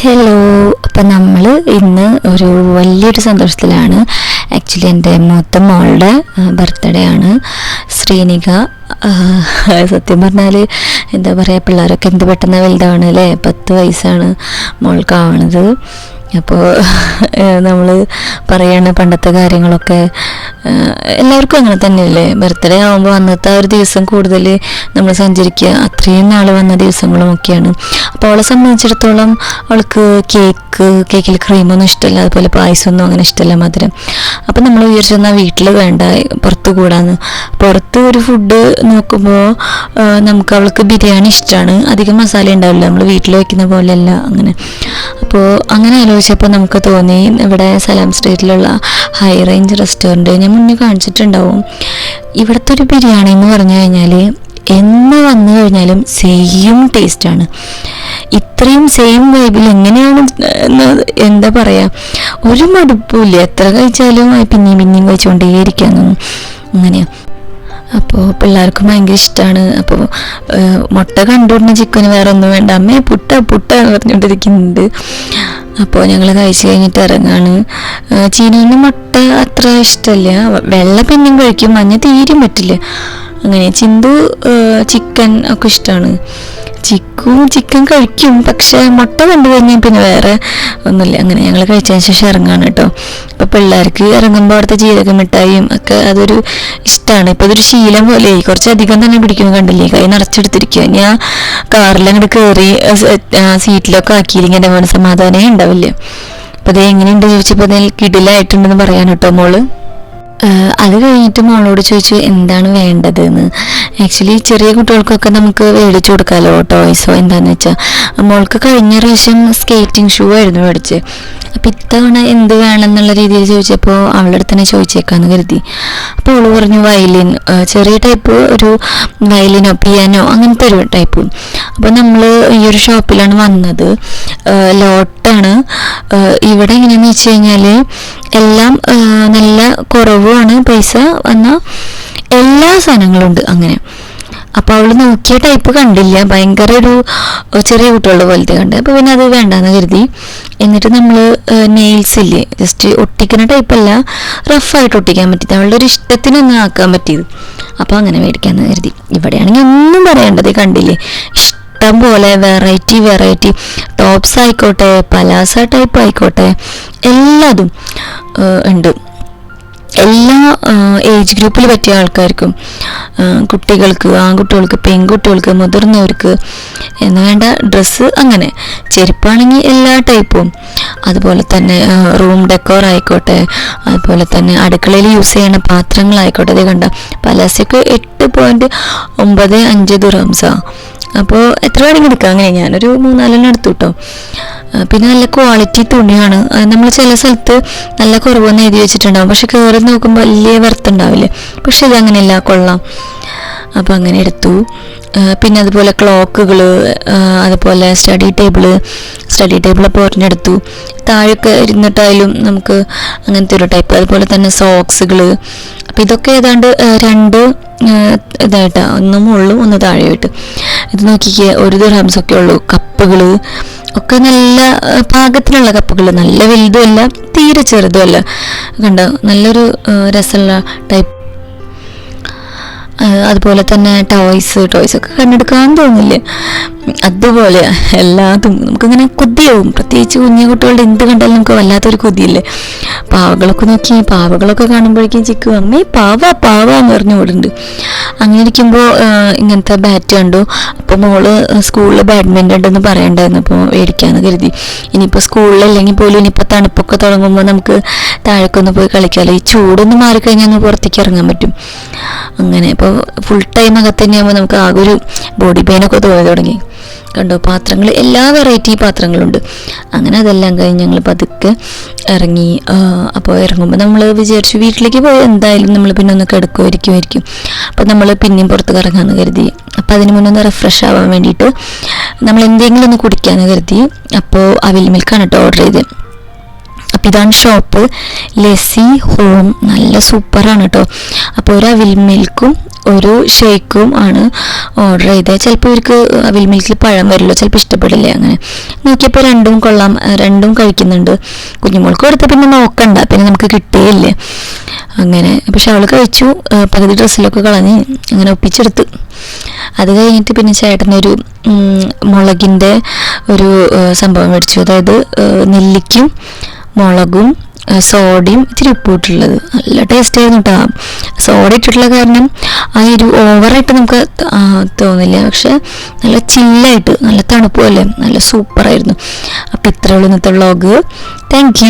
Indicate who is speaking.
Speaker 1: Hello അപ്പം നമ്മൾ ഇന്ന് ഒരു വലിയൊരു സന്തോഷത്തിലാണ്. ആക്ച്വലി എന്റെ മൂത്ത മോളുടെ ബർത്ത്ഡേ ആണ്. ശ്രീനിക സത്യം പറഞ്ഞാൽ എന്താ പറയുക പിള്ളേരൊക്കെ എന്ത് പെട്ടെന്ന് വലുതാണ് അല്ലേ? പത്ത് വയസ്സാണ് മോൾക്കാവണത് അപ്പോൾ നമ്മൾ പറയണ പണ്ടത്തെ കാര്യങ്ങളൊക്കെ എല്ലാവർക്കും അങ്ങനെ തന്നെയല്ലേ? ബർത്ത്ഡേ ആകുമ്പോൾ അന്നത്തെ ആ ഒരു ദിവസം കൂടുതൽ നമ്മൾ സഞ്ചരിക്കുക. അത്രയും നാൾ വന്ന ദിവസങ്ങളും ഒക്കെയാണ്. അപ്പോൾ അവളെ സംബന്ധിച്ചിടത്തോളം അവൾക്ക് കേക്ക് കേക്കിൽ ക്രീമൊന്നും ഇഷ്ടമല്ല അതുപോലെ പായസമൊന്നും അങ്ങനെ ഇഷ്ടമല്ല മധുരം. അപ്പം നമ്മൾ വിചാരിച്ചെന്നാൽ വീട്ടിൽ വേണ്ട പുറത്ത് കൂടാന്ന്. പുറത്ത് ഒരു ഫുഡ് നോക്കുമ്പോൾ നമുക്ക് അവൾക്ക് ബിരിയാണി ഇഷ്ടമാണ് അധികം മസാല ഉണ്ടാവില്ല. നമ്മൾ വീട്ടിൽ വയ്ക്കുന്ന പോലെയല്ല അങ്ങനെ. അപ്പോൾ അങ്ങനെ ആലോചിച്ചപ്പോൾ നമുക്ക് തോന്നി ഇവിടെ സലാം സ്ട്രീറ്റിലുള്ള ഹൈ റേഞ്ച് റെസ്റ്റോറന്റ് ഞാൻ മുന്നേ കാണിച്ചിട്ടുണ്ടാവും. ഇവിടുത്തെ ഒരു ബിരിയാണി എന്ന് പറഞ്ഞു കഴിഞ്ഞാൽ എന്ന് വന്നു കഴിഞ്ഞാലും സെയിം ടേസ്റ്റാണ് ഇത്രയും സെയിം വൈബിൽ എങ്ങനെയാണ് എന്താ പറയുക ഒരു മടുപ്പില്ല എത്ര കഴിച്ചാലും പിന്നെയും പിന്നെയും കഴിച്ചുകൊണ്ടേയിരിക്കാന്നൊന്നും അങ്ങനെയാണ് അപ്പോൾ പിള്ളേർക്ക് ഭയങ്കര ഇഷ്ടമാണ് അപ്പോൾ മുട്ട കണ്ടുകൊണ്ട് ചിക്കന് വേറെ ഒന്നും വേണ്ട. അമ്മേ പുട്ട പുട്ട എന്ന് പറഞ്ഞുകൊണ്ടിരിക്കുന്നുണ്ട്. അപ്പോൾ ഞങ്ങൾ കഴിച്ച് കഴിഞ്ഞിട്ട് ഇറങ്ങാണ്. ചീനീന് മുട്ട അത്ര ഇഷ്ടമല്ല വെള്ള പിന്നെയും കഴിക്കും. മഞ്ഞ തീരും പറ്റില്ല. അങ്ങനെ ചിന്തു ചിക്കൻ ഒക്കെ ഇഷ്ടമാണ് ചിക്കും ചിക്കൻ കഴിക്കും പക്ഷെ മുട്ട കണ്ടു കഴിഞ്ഞാൽ പിന്നെ വേറെ ഒന്നുമില്ല. അങ്ങനെ ഞങ്ങൾ കഴിച്ചതിന് ശേഷം ഇറങ്ങാണ് കേട്ടോ. ഇപ്പൊ പിള്ളേർക്ക് ഇറങ്ങുമ്പോൾ അവിടുത്തെ ജീരക മിഠായിയും ഒക്കെ അതൊരു ഇഷ്ടമാണ് ഇപ്പൊ അതൊരു ശീലം പോലെ കുറച്ചധികം തന്നെ പിടിക്കുന്നു കണ്ടില്ലേ? കൈ നിറച്ചെടുത്തിരിക്കുക ഞാൻ കാറിൽ അങ്ങോട്ട് കയറി സീറ്റിലൊക്കെ ആക്കിയില്ലെങ്കിൽ എന്റെ മോന് സമാധാനമേ ഉണ്ടാവില്ല. അപ്പൊ അത് എങ്ങനെയുണ്ട് ചോദിച്ചപ്പോൾ അതിൽ കിടിലായിട്ടുണ്ടെന്ന് പറയാൻ കേട്ടോ മോൾ. അത് കഴിഞ്ഞിട്ട് മോളോട് ചോദിച്ചു എന്താണ് വേണ്ടത് എന്ന് ആക്ച്വലി ചെറിയ കുട്ടികൾക്കൊക്കെ നമുക്ക് മേടിച്ചു കൊടുക്കാമല്ലോ ടോയ്സോ എന്താണെന്ന് വെച്ചാൽ മോൾക്ക് കഴിഞ്ഞ പ്രാവശ്യം സ്കേറ്റിംഗ് ഷൂ ആയിരുന്നു മേടിച്ച്. അപ്പം ഇത്തവണ എന്ത് വേണം എന്നുള്ള രീതിയിൽ ചോദിച്ചപ്പോൾ അവളുടെ അടുത്ത് തന്നെ ചോദിച്ചേക്കാന്ന് കരുതി. അപ്പോൾ അവൾ പറഞ്ഞു വയലിൻ. ചെറിയ ടൈപ്പ് ഒരു വയലിനോ പിയാനോ അങ്ങനത്തെ ഒരു ടൈപ്പ് അപ്പോൾ നമ്മൾ ഈ ഒരു ഷോപ്പിലാണ് വന്നത്. ലോട്ടാണ്. ഇവിടെ എങ്ങനെയാണെന്ന് വെച്ച് കഴിഞ്ഞാൽ എല്ലാം നല്ല കുറവുമാണ് പൈസ എന്നാൽ എല്ലാ സാധനങ്ങളും ഉണ്ട് അങ്ങനെ. അപ്പോൾ അവൾ നോക്കിയ ടൈപ്പ് കണ്ടില്ല. ഭയങ്കര ഒരു ചെറിയ കുട്ടികളുടെ പോലത്തെ കണ്ട്. അപ്പോൾ പിന്നെ അത് വേണ്ടാന്ന് കരുതി. എന്നിട്ട് നമ്മൾ നെയിൽസ് ഇല്ലേ ജസ്റ്റ് ഒട്ടിക്കുന്ന ടൈപ്പല്ല റഫായിട്ട് ഒട്ടിക്കാൻ പറ്റി അവളുടെ ഒരു ഇഷ്ടത്തിനൊന്നും ആക്കാൻ പറ്റിയത്. അപ്പോൾ അങ്ങനെ മേടിക്കാമെന്ന് കരുതി. ഇവിടെയാണെങ്കിൽ ഒന്നും പറയേണ്ടത് കണ്ടില്ലേ? ഇഷ്ടം പോലെ വെറൈറ്റി വെറൈറ്റി ടോപ്സ് ആയിക്കോട്ടെ പലാസ ടൈപ്പ് ആയിക്കോട്ടെ എല്ലാതും ഉണ്ട്. എല്ലാ ഏജ് ഗ്രൂപ്പിൽ പറ്റിയ ആൾക്കാർക്കും കുട്ടികൾക്ക് ആൺകുട്ടികൾക്ക് പെൺകുട്ടികൾക്ക് മുതിർന്നവർക്ക് എന്ന് വേണ്ട ഡ്രസ്സ് അങ്ങനെ. ചെരുപ്പാണെങ്കിൽ എല്ലാ ടൈപ്പും അതുപോലെ തന്നെ റൂം ഡെക്കോർ ആയിക്കോട്ടെ അതുപോലെ തന്നെ അടുക്കളയിൽ യൂസ് ചെയ്യുന്ന പാത്രങ്ങളായിക്കോട്ടെ. ഇത് കണ്ട? പലാസയ്ക്ക് എട്ട് പോയിന്റ് ഒമ്പത് അഞ്ച് ദുറംസാ അപ്പോൾ എത്ര വേണമെങ്കിലും എടുക്കാം. അങ്ങനെ ഞാനൊരു മൂന്നാലെണ്ണം എടുത്തു കേട്ടോ പിന്നെ നല്ല ക്വാളിറ്റി തുണിയാണ്. നമ്മൾ ചില സ്ഥലത്ത് നല്ല കുറവെന്ന് എഴുതി വെച്ചിട്ടുണ്ടാവും. പക്ഷെ കയറി നോക്കുമ്പോൾ വലിയ വർത്തുണ്ടാവില്ലേ പക്ഷെ ഇതങ്ങനെയല്ല കൊള്ളാം. അപ്പം അങ്ങനെ എടുത്തു. പിന്നെ അതുപോലെ ക്ലോക്കുകൾ അതുപോലെ സ്റ്റഡി ടേബിൾ സ്റ്റഡി ടേബിളൊക്കെ ഒരെണ്ണെടുത്തു. താഴെയൊക്കെ ഇരുന്നിട്ടായാലും നമുക്ക് അങ്ങനത്തെ ഒരു ടൈപ്പ്. അതുപോലെ തന്നെ സോക്സുകൾ അപ്പം ഇതൊക്കെ ഏതാണ്ട് രണ്ട് ഇതായിട്ടാ. ഒന്ന് മുകളിലും ഒന്ന് താഴെയായിട്ട്. ഇത് നോക്കിക്കേ ഒരു ദിർഹംസ് ഒക്കെ ഉള്ളൂ. കപ്പുകൾ ഒക്കെ നല്ല പാകത്തിനുള്ള കപ്പുകൾ നല്ല വലുതുമല്ല തീരെ ചെറുതുമല്ല. കണ്ടോ? നല്ലൊരു രസമുള്ള ടൈപ്പ്. അതുപോലെ തന്നെ ടോയ്സ് ടോയ്സ് ഒക്കെ കണ്ടെടുക്കാൻ തോന്നില്ല? അതുപോലെ എല്ലാതും നമുക്കിങ്ങനെ കൊതിയാവും. പ്രത്യേകിച്ച് കുഞ്ഞു കുട്ടികളുടെ എന്ത് കണ്ടാലും നമുക്ക് വല്ലാത്തൊരു കൊതിയില്ലേ? പാവകളൊക്കെ നോക്കി പാവകളൊക്കെ കാണുമ്പോഴേക്കും ചിക്കു അമ്മേ പാവ പാവ എന്ന് പറഞ്ഞു ഓടുന്നുണ്ട്. അങ്ങനെ ഇരിക്കുമ്പോൾ ഇങ്ങനത്തെ ബാറ്റ് കണ്ടു. അപ്പോൾ മോൾ സ്കൂളിൽ ബാഡ്മിന്റൺ ഉണ്ടെന്ന് പറയണ്ടായിരുന്നു. അപ്പോൾ മേടിക്കാമെന്ന് കരുതി. ഇനിയിപ്പോൾ സ്കൂളിലല്ലെങ്കിൽ പോലും ഇനിയിപ്പോൾ തണുപ്പൊക്കെ തുടങ്ങുമ്പോൾ നമുക്ക് താഴേക്കൊന്ന് പോയി കളിക്കാമല്ലോ ഈ ചൂടൊന്ന് മാറിക്കഴിഞ്ഞാൽ ഒന്ന് പുറത്തേക്ക് ഇറങ്ങാൻ പറ്റും. അങ്ങനെ ഇപ്പോൾ ഫുൾ ടൈം അകത്ത് തന്നെയാകുമ്പോൾ നമുക്ക് ആകെ ഒരു ബോഡി പെയിനൊക്കെ തോന്നി തുടങ്ങി. കണ്ടോ? പാത്രങ്ങൾ എല്ലാ വെറൈറ്റി പാത്രങ്ങളുണ്ട്. അങ്ങനെ അതെല്ലാം കഴിഞ്ഞ് ഞങ്ങൾ പതുക്കെ ഇറങ്ങി അപ്പോൾ ഇറങ്ങുമ്പോൾ നമ്മൾ വിചാരിച്ചു വീട്ടിലേക്ക് പോയി എന്തായാലും നമ്മൾ പിന്നെ ഒന്ന് കിടക്കുമായിരിക്കുമായിരിക്കും അപ്പോൾ നമ്മൾ പിന്നെയും പുറത്ത് കറങ്ങാമെന്ന് കരുതി. അപ്പോൾ അതിന് മുന്നേ ഒന്ന് റിഫ്രഷ് ആവാൻ വേണ്ടിയിട്ട് നമ്മൾ എന്തെങ്കിലും ഒന്ന് കുടിക്കാമെന്ന് കരുതി. അപ്പോൾ അവിൽ മിൽക്കാണ് കേട്ടോ ഓർഡർ ചെയ്ത്. അപ്പോൾ ഇതാണ് ഷോപ്പ് ലെസി ഹോം നല്ല സൂപ്പറാണ് കേട്ടോ. അപ്പോൾ ഒരു അവിൽ മിൽക്കും ഒരു ഷേക്കും ആണ് ഓർഡർ ചെയ്തത്. ചിലപ്പോൾ ഇവർക്ക് അവിൽ മിൽക്കിൽ പഴം വരില്ലോ ചിലപ്പോൾ ഇഷ്ടപ്പെടില്ല അങ്ങനെ. നോക്കിയപ്പോൾ രണ്ടും കൊള്ളാം രണ്ടും കഴിക്കുന്നുണ്ട്. കുഞ്ഞുമോൾക്ക് കൊടുത്ത പിന്നെ നോക്കണ്ട പിന്നെ നമുക്ക് കിട്ടുകയില്ലേ അങ്ങനെ പക്ഷെ അവൾ കഴിച്ചു പകുതി ഡ്രസ്സിലൊക്കെ കളഞ്ഞ് അങ്ങനെ ഒപ്പിച്ചെടുത്ത്. അത് കഴിഞ്ഞിട്ട് പിന്നെ ചേട്ടനൊരു മുളകിന്റെ ഒരു സംഭവം മേടിച്ചു. അതായത് നെല്ലിക്കും മുളകും സോഡയും ഇത്തിരി ഉപ്പിട്ടുള്ളത് നല്ല ടേസ്റ്റ് ആയിരുന്നു കേട്ടോ സോഡ ഇട്ടിട്ടുള്ള കാരണം ആ ഒരു ഓവറായിട്ട് നമുക്ക് തോന്നില്ല. പക്ഷെ നല്ല ചില്ലായിട്ട് നല്ല തണുപ്പ് പോലെ നല്ല സൂപ്പറായിരുന്നു അപ്പം ഇത്രയുള്ള ഇന്നത്തെ വ്ളോഗ് താങ്ക്